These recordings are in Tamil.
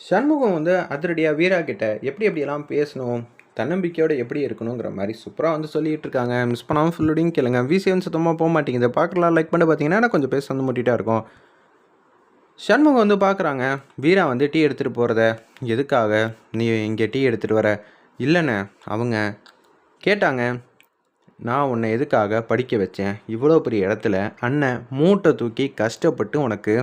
சண்முகம் வந்து அதிரடியாக வீரா கிட்ட எப்படி எப்படியெல்லாம் பேசணும் தன்னம்பிக்கையோடு எப்படி இருக்கணுங்கிற மாதிரி சூப்பராக வந்து சொல்லிகிட்டு இருக்காங்க. மிஸ் பண்ணாமல் ஃபுல்லோடையும் கேளுங்க. விசிஎன் சுத்தமாக போக மாட்டேங்குது. பார்க்கலாம். லைக் பண்ணி பார்த்தீங்கன்னா கொஞ்சம் பேச வந்து முட்டிகிட்டா இருக்கும். சண்முகம் வந்து பார்க்குறாங்க. வீரா வந்து டீ எடுத்துகிட்டு போகிறத எதுக்காக? நீ இங்கே டீ எடுத்துகிட்டு வர. இல்லைண்ணே அவங்க கேட்டாங்க. நான் உன்னை எதுக்காக படிக்க வச்சேன்? இவ்வளோ பெரிய இடத்துல அண்ணன் மூட்டை தூக்கி கஷ்டப்பட்டு உனக்கு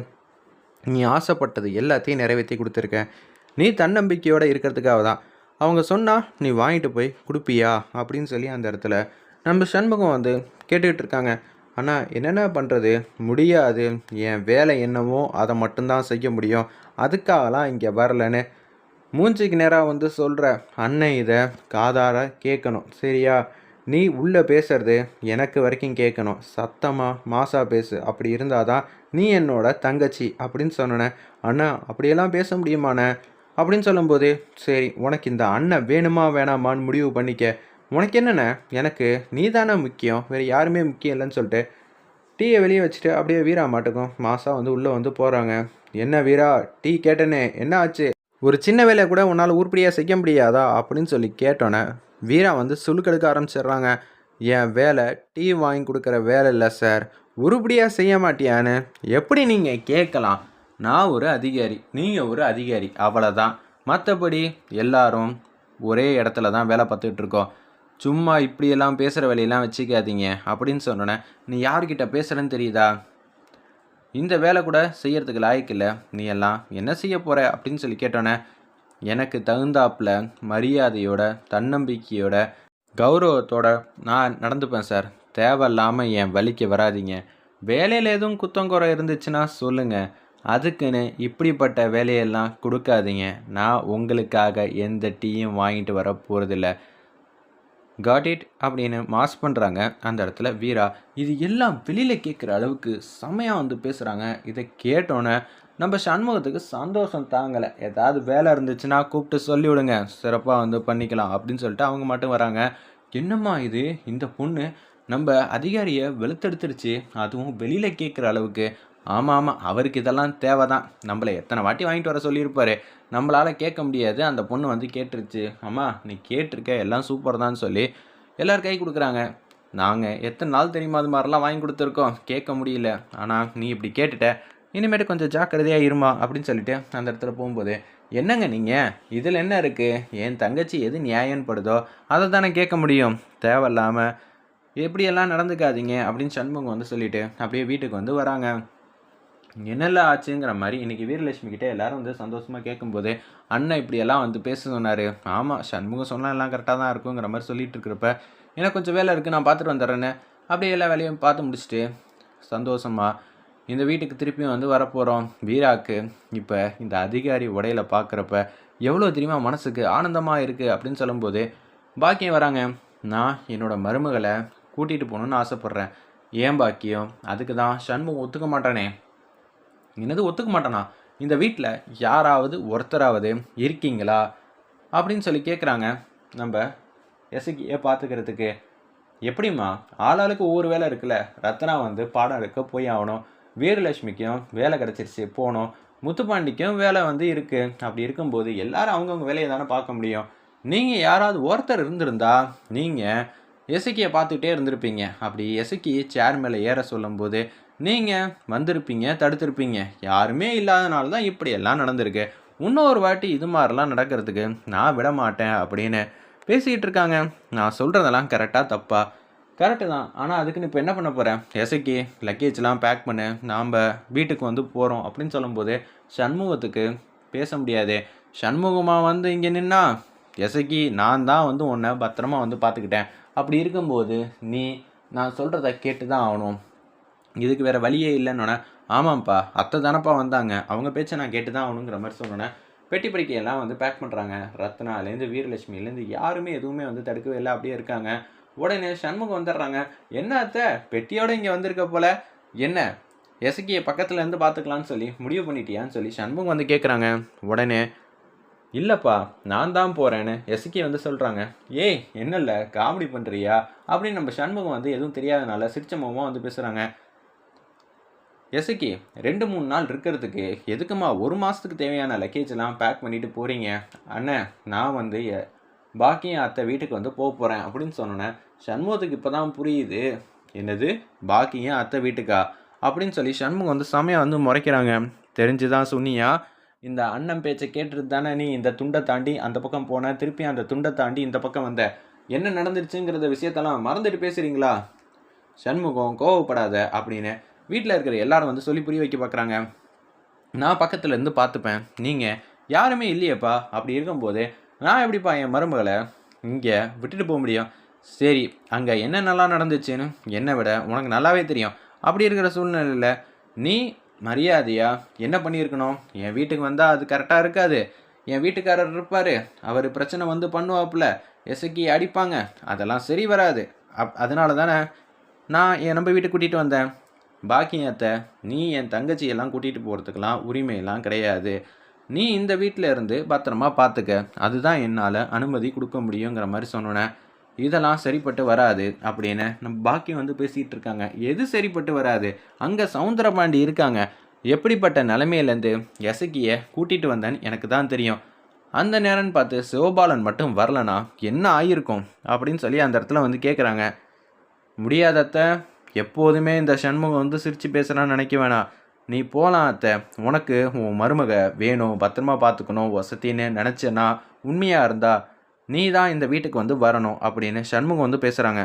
நீ ஆசைப்பட்டது எல்லாத்தையும் நிறைவேற்றி கொடுத்துருக்க. நீ தன்னம்பிக்கையோடு இருக்கிறதுக்காக தான். அவங்க சொன்னால் நீ வாங்கிட்டு போய் கொடுப்பியா? அப்படின்னு சொல்லி அந்த இடத்துல நம்ம சண்முகம் வந்து கேட்டுக்கிட்டு இருக்காங்க. ஆனால் என்னென்ன பண்ணுறது முடியாது. என் வேலை என்னவோ அதை மட்டும்தான் செய்ய முடியும். அதுக்காகலாம் இங்கே வரலன்னு. மூஞ்சிக்கு நேராக வந்து சொல்கிற அண்ணன் இதை காதார கேட்கணும். சரியா? நீ உள்ளே பேசுறது எனக்கு வரைக்கும் கேட்கணும். சத்தமாக மாசாக பேசு. அப்படி இருந்தால் தான் நீ என்னோட தங்கச்சி அப்படின்னு சொன்னேன். அண்ணா அப்படியெல்லாம் பேச முடியுமாண்ணே? அப்படின்னு சொல்லும்போது சரி உனக்கு இந்த அண்ணன் வேணுமா வேணாமான்னு முடிவு பண்ணிக்க. உனக்கு என்னண்ணே? எனக்கு நீ தானே முக்கியம் வேறு யாருமே முக்கியம் இல்லைன்னு சொல்லிட்டு. டீயை வெளியே வச்சுட்டு அப்படியே வீரா மாட்டுக்கும். மாதம் வந்து உள்ளே வந்து போகிறாங்க என்ன வீரா டீ கேட்டேனே என்ன ஆச்சு? ஒரு சின்ன வேலையை கூட உன்னால் உருப்படியாக செய்ய முடியாதா? அப்படின்னு சொல்லி கேட்டோன்னே வீரா வந்து சுழுக்கெடுக்க ஆரம்பிச்சிடுறாங்க. என் வேலை டீ வாங்கி கொடுக்குற வேலை இல்லை சார். உருப்படியாக செய்ய மாட்டியான்னு? எப்படி நீங்கள் கேட்கலாம்? நான் ஒரு அதிகாரி. நீங்கள் ஒரு அதிகாரி. அவ்வளோதான் மற்றபடி எல்லாரும் ஒரே இடத்துல தான் வேலை பார்த்துட்டு இருக்கோம். சும்மா இப்படியெல்லாம் பேசுகிற வேலையெல்லாம் வச்சுக்காதீங்க அப்படின்னு சொன்னோன்னே நீ யார்கிட்ட பேசுகிறேன்னு தெரியுதா? இந்த வேலை கூட செய்யறதுக்கு லாய்க்கில்லை நீ எல்லாம் என்ன செய்ய போகிற அப்படின்னு சொல்லி கேட்டோன்னே எனக்கு தகுந்தாப்புல மரியாதையோட தன்னம்பிக்கையோட கௌரவத்தோட நான் நடந்துப்பேன் சார். தேவையில்லாமல் என் வழிக்கு வராதீங்க. வேலையில் எதுவும் குத்தம் குறை இருந்துச்சுன்னா சொல்லுங்கள் அதுக்குன்னு இப்படிப்பட்ட வேலையெல்லாம் கொடுக்காதீங்க. நான் உங்களுக்காக எந்த டீயும் வாங்கிட்டு வர போகிறதில்ல காட் இட் அப்படின்னு மாஸ் பண்ணுறாங்க அந்த இடத்துல வீரா இது எல்லாம் வெளியில் கேட்குற அளவுக்கு செமையாக வந்து பேசுகிறாங்க இதை கேட்டோன்னே நம்ம சண்முகத்துக்கு சந்தோஷம் தாங்கலை. ஏதாவது வேலை இருந்துச்சுன்னா கூப்பிட்டு சொல்லி விடுங்க சிறப்பாக வந்து பண்ணிக்கலாம் அப்படின்னு சொல்லிட்டு அவங்க மட்டும் வராங்க. என்னம்மா இது? இந்த பொண்ணு நம்ம அதிகாரியை வெளுத்தெடுத்துருச்சு. அதுவும் வெளியில் கேட்குற அளவுக்கு. ஆமாம் ஆமாம் அவருக்கு இதெல்லாம் தேவை தான் நம்மளை எத்தனை வாட்டி வாங்கிட்டு வர சொல்லியிருப்பாரு. நம்மளால் கேட்க முடியாது. அந்த பொண்ணு வந்து கேட்டுருச்சு. அம்மா நீ கேட்டிருக்க எல்லாம் சூப்பர் தான் சொல்லி எல்லோரும் கை கொடுக்குறாங்க. நாங்கள் எத்தனை நாள் தெரியுமா அது மாதிரிலாம் வாங்கி கொடுத்துருக்கோம். கேட்க முடியல. ஆனால் நீ இப்படி கேட்டுட்ட. இனிமேட்டு கொஞ்சம் ஜாக்கிரதையாக இருமா அப்படின்னு சொல்லிட்டு அந்த இடத்துல போகும்போது என்னங்க நீங்கள் இதில் என்ன இருக்குது என் தங்கச்சி எது நியாயம்னு படுதோ அதை தானே கேட்க முடியும். தேவையில்லாமல் எப்படியெல்லாம் நடந்துக்காதீங்க அப்படின்னு சண்முகம் வந்து சொல்லிட்டு அப்படியே வீட்டுக்கு வந்து வராங்க. என்னெல்லாம் ஆச்சுங்கிற மாதிரி இன்றைக்கி வீரலட்சுமி கிட்டே எல்லாரும் வந்து சந்தோஷமாக கேட்கும்போது அண்ணன் இப்படியெல்லாம் வந்து பேச சொன்னார். ஆமாம் சண்முகம் சொன்னால் எல்லாம் கரெக்டாக தான் இருக்குங்கிற மாதிரி சொல்லிட்டு இருக்கிறப்ப எனக்கு கொஞ்சம் வேலை இருக்குது நான் பார்த்துட்டு வந்துடுறேன்னு அப்படியே எல்லா வேலையும் பார்த்து முடிச்சுட்டு சந்தோஷமாக இந்த வீட்டுக்கு திருப்பியும் வந்து வரப்போகிறோம் வீராக்கு இப்போ இந்த அதிகாரி உடையில பார்க்குறப்ப எவ்வளோ தெரியுமா மனசுக்கு ஆனந்தமாக இருக்குது அப்படின்னு சொல்லும்போது பாக்கியம் வராங்க. நான் என்னோடய மருமகளை கூட்டிகிட்டு போகணுன்னு ஆசைப்பட்றேன். ஏன் பாக்கியம்? அதுக்கு தான் சண்முகம் ஒத்துக்க மாட்டானே. என்னது ஒத்துக்க மாட்டானா? இந்த வீட்டில் யாராவது ஒருத்தராவது இருக்கீங்களா? அப்படின்னு சொல்லி கேட்குறாங்க நம்ம எசக்கியை பார்த்துக்கிறதுக்கு. எப்படிம்மா? ஆளாளுக்கு ஒவ்வொரு வேலை இருக்குல்ல. ரத்னா வந்து பாடம் எடுக்க போய் ஆகணும். வீரலட்சுமிக்கும் வேலை கிடச்சிருச்சு போகணும். முத்துப்பாண்டிக்கும் வேலை வந்து இருக்குது அப்படி இருக்கும்போது எல்லாரும் அவங்கவுங்க வேலையை தானே பார்க்க முடியும். நீங்கள் யாராவது ஒருத்தர் இருந்திருந்தா நீங்கள் எசக்கியை பார்த்துக்கிட்டே இருந்திருப்பீங்க. அப்படி எசக்கி சேர் மேலே ஏற சொல்லும்போது நீங்கள் வந்திருப்பீங்க தடுத்திருப்பீங்க. யாருமே இல்லாதனால தான் இப்படியெல்லாம் நடந்திருக்கு. இன்னொரு வாட்டி இது மாதிரிலாம் நடக்கிறதுக்கு நான் விட மாட்டேன் அப்படின்னு பேசிக்கிட்டு இருக்காங்க. நான் சொல்கிறதெல்லாம் கரெக்டாக தப்பா? கரெக்டு தான். ஆனால் அதுக்குன்னு இப்போ என்ன பண்ண போகிறேன் எசைக்கு லக்கேஜ்லாம் பேக் பண்ணு. நாம் வீட்டுக்கு வந்து போகிறோம் அப்படின்னு சொல்லும்போது சண்முகத்துக்கு பேச முடியாது. சண்முகமாக வந்து இங்கே நின்னா எசக்கி நான் தான் வந்து உன்னை பத்திரமா வந்து பார்த்துக்கிட்டேன். அப்படி இருக்கும்போது நீ நான் சொல்கிறத கேட்டு தான் ஆகணும். இதுக்கு வேறு வழியே இல்லைன்னொன்னே ஆமாம்ப்பா அத்தை தானப்பா வந்தாங்க. அவங்க பேச்சை நான் கேட்டு தான் ஆகணுங்கிற மாதிரி சொன்னோன்னே பெட்டி படிக்கையெல்லாம் வந்து பேக் பண்ணுறாங்க ரத்னாலேருந்து வீரலட்சுமிலேருந்து யாருமே எதுவுமே வந்து தடுக்கவே இல்லை. அப்படியே இருக்காங்க. உடனே சண்முகம் வந்துடுறாங்க. என்ன அத்தை? பெட்டியோடு இங்கே வந்திருக்க போல. என்ன? எசக்கியை பக்கத்துலேருந்து பார்த்துக்கலான்னு சொல்லி முடிவு பண்ணிட்டியான்னு சொல்லி சண்முகம் வந்து கேட்குறாங்க உடனே இல்லைப்பா நான் தான் போகிறேன்னு எஸ்கே வந்து சொல்கிறாங்க ஏய் என்னல்ல காமெடி பண்ணுறியா அப்படின்னு நம்ம சண்முகம் வந்து எதுவும் தெரியாதனால சிரிச்ச முகமாக வந்து பேசுகிறாங்க எசக்கி ரெண்டு மூணு நாள் இருக்கிறதுக்கு எதுக்குமா ஒரு மாதத்துக்கு தேவையான லக்கேஜெல்லாம் பேக் பண்ணிட்டு போகிறீங்க அண்ணன் நான் வந்து எ- பாக்கியம் அத்தை வீட்டுக்கு வந்து போக போகிறேன் அப்படின்னு சொன்னோன்னே சண்முகத்துக்கு இப்போ தான் புரியுது. என்னது? பாக்கியம் அத்தை வீட்டுக்கா? அப்படின்னு சொல்லி சண்முகம் வந்து செமையாக வந்து முறைக்கிறாங்க. தெரிஞ்சு தான் சொன்னியா? இந்த அண்ணன் பேச்சை கேட்டுட்டு தானே நீ இந்த துண்டை தாண்டி அந்த பக்கம் போன திருப்பி அந்த துண்டை தாண்டி இந்த பக்கம் வந்த? என்ன நடந்துருச்சுங்கிறத விஷயத்தெல்லாம் மறந்துட்டு பேசுகிறீங்களா சண்முகம் கோவப்படாத அப்படின்னு வீட்டில் இருக்கிற எல்லாரும் வந்து சொல்லி புரிய வைக்க பார்க்குறாங்க நான் பக்கத்துல இருந்து பார்த்துப்பேன். நீங்கள் யாருமே இல்லையேப்பா. அப்படி இருக்கும்போது நான் எப்படிப்பா என் மருமகளை இங்கே விட்டுட்டு போக முடியும்? சரி அங்கே நல்லா நடந்துச்சுன்னு என்னை விட உனக்கு நல்லாவே தெரியும். அப்படி இருக்கிற சூழ்நிலையில் நீ மரியாதையா? என்ன பண்ணியிருக்கணும்? என் வீட்டுக்கு வந்தால் அது கரெக்டாக இருக்காது. என் வீட்டுக்காரர் இருப்பார். அவர் பிரச்சனை வந்து பண்ணுவாப்புல. எசக்கி அடிப்பாங்க. அதெல்லாம் சரி வராது. அப் அதனால தானே நான் என் நம்ம வீட்டுக்கு கூட்டிகிட்டு வந்தேன். பாக்கியத்தை நீ என் தங்கச்சியெல்லாம் கூட்டிகிட்டு போகிறதுக்கெல்லாம் உரிமையெல்லாம் கிடையாது. நீ இந்த வீட்டில் இருந்து பத்திரமா பார்த்துக்க அதுதான் என்னால் அனுமதி கொடுக்க முடியுங்கிற மாதிரி சொன்னோன்னே இதெல்லாம் சரிப்பட்டு வராது அப்படின்னு நம்ம பாக்கியம் வந்து பேசிகிட்டு இருக்காங்க. எது சரிப்பட்டு வராது? அங்கே சவுந்தரபாண்டி இருக்காங்க. எப்படிப்பட்ட நிலைமையிலேருந்து எசக்கியை கூட்டிகிட்டு வந்தேன்னு எனக்கு தான் தெரியும். அந்த நேரம்னு பார்த்து சிவபாலன் மட்டும் வரலனா என்ன ஆகியிருக்கும் அப்படின்னு சொல்லி அந்த இடத்துல வந்து கேட்குறாங்க முடியாதத்த எப்போதுமே இந்த சண்முகம் வந்து சிரித்து பேசுகிறான்னு நினைக்க வேணாம். நீ போகலாம் அத்தை. உனக்கு உன் மருமக வேணும். பத்திரமா பார்த்துக்கணும். வசதின்னு நினச்சேன்னா உண்மையாக இருந்தால் நீ தான் இந்த வீட்டுக்கு வந்து வரணும் அப்படின்னு சண்முகம் வந்து பேசுகிறாங்க